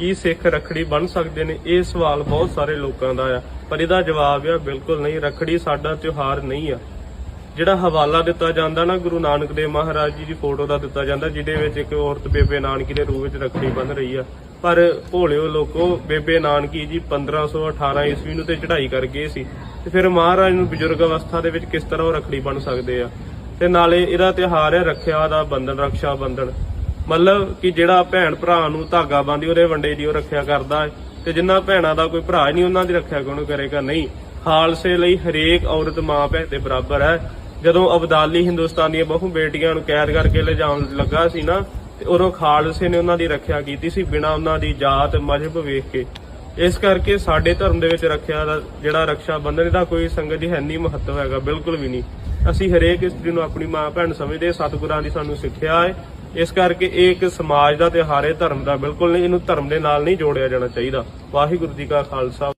ਕੀ ਸਿੱਖ ਰੱਖੜੀ ਬਣ ਸਕਦੇ ਨੇ, ਇਹ ਸਵਾਲ ਬਹੁਤ ਸਾਰੇ ਲੋਕਾਂ ਦਾ ਆ। ਪਰ ਇਹਦਾ ਜਵਾਬ ਆ, ਬਿਲਕੁਲ ਨਹੀਂ, ਰੱਖੜੀ ਸਾਡਾ ਤਿਉਹਾਰ ਨਹੀਂ ਆ। ਜਿਹੜਾ ਹਵਾਲਾ ਦਿੱਤਾ ਜਾਂਦਾ ਨਾ, ਗੁਰੂ ਨਾਨਕ ਦੇਵ ਮਹਾਰਾਜ ਜੀ ਦੀ ਫੋਟੋ ਦਾ ਦਿੱਤਾ ਜਾਂਦਾ, ਜਿਹਦੇ ਵਿੱਚ ਇੱਕ ਔਰਤ ਬੇਬੇ ਨਾਨਕੀ ਦੇ ਰੂਪ ਵਿੱਚ ਰੱਖੜੀ ਬੰਨ ਰਹੀ ਆ। ਪਰ ਭੋਲਿਓ ਲੋਕੋ, ਬੇਬੇ ਨਾਨਕੀ ਜੀ 1518 ਈਸਵੀ ਨੂੰ ਤੇ ਚੜ੍ਹਾਈ ਕਰ ਗਏ ਸੀ। ਤੇ ਫਿਰ ਮਹਾਰਾਜ ਨੂੰ ਬਜ਼ੁਰਗ ਅਵਸਥਾ ਦੇ ਵਿੱਚ ਕਿਸ ਤਰ੍ਹਾਂ ਉਹ ਰੱਖੜੀ ਬਣ ਸਕਦੇ ਆ? ਤੇ ਨਾਲੇ ਇਹਦਾ ਤਿਉਹਾਰ ਹੈ ਰੱਖਿਆ ਦਾ ਬੰਧਨ, ਰਕਸ਼ਾ ਬੰਧਨ। ਮਤਲਬ ਕਿ ਜਿਹੜਾ ਭੈਣ ਭਰਾ ਨੂੰ ਧਾਗਾ ਬੰਦੀ ਉਹਦੇ ਵੰਡੇ ਦੀ ਉਹ ਰੱਖਿਆ ਕਰਦਾ ਹੈ। ਤੇ ਜਿੰਨਾ ਭੈਣਾਂ ਦਾ ਕੋਈ ਭਰਾ ਨਹੀਂ, ਉਹਨਾਂ ਦੀ ਰੱਖਿਆ ਕੌਣ ਕਰੇਗਾ? ਨਹੀਂ। ਖਾਲਸੇ ਲਈ ਹਰੇਕ ਔਰਤ ਮਾਂ ਭੈਣ ਦੇ ਬਰਾਬਰ ਹੈ। ਜਦੋਂ ਅਬਦਾਲੀ ਹਿੰਦੁਸਤਾਨ ਦੀਆਂ ਬਹੁ ਬੇਟੀਆਂ ਨੂੰ ਕੈਦ ਕਰਕੇ ਲਿਜਾਉਣ ਲੱਗਾ ਸੀ ਨਾ, ਤੇ ਉਦੋਂ ਖਾਲਸੇ ਨੇ ਉਹਨਾਂ ਦੀ ਰੱਖਿਆ ਕੀਤੀ ਸੀ ਬਿਨਾਂ ਉਹਨਾਂ ਦੀ ਜਾਤ, ਮਜ਼ਹਬ ਵੇਖ ਕੇ। ਇਸ ਕਰਕੇ ਸਾਡੇ ਧਰਮ ਦੇ ਵਿੱਚ ਰੱਖਿਆ ਦਾ, ਜਿਹੜਾ ਰੱਖਿਆ ਬੰਧਨ ਦਾ ਕੋਈ ਸੰਗਤ ਦੀ ਹੈ ਨਹੀਂ ਮਹੱਤਵ ਹੈਗਾ, ਬਿਲਕੁਲ ਵੀ ਨਹੀਂ। ਅਸੀਂ ਹਰੇਕ ਇਸਤਰੀ ਨੂੰ ਆਪਣੀ ਮਾਂ ਭੈਣ ਸਮਝਦੇ ਸਤਿਗੁਰਾਂ ਦੀ ਸਾਨੂੰ ਸਿੱਖਿਆ ਹੈ। ਇਸ ਕਰਕੇ ਇਹ ਇੱਕ ਸਮਾਜ ਦਾ ਤਿਉਹਾਰ ਹੈ, ਧਰਮ ਦਾ। ਬਿਲਕੁਲ ਨਹੀਂ, ਇਹਨੂੰ ਧਰਮ ਦੇ ਨਾਲ ਨਹੀਂ ਜੋੜਿਆ ਜਾਣਾ ਚਾਹੀਦਾ। ਵਾਹਿਗੁਰੂ ਜੀ ਕਾ ਖਾਲਸਾ।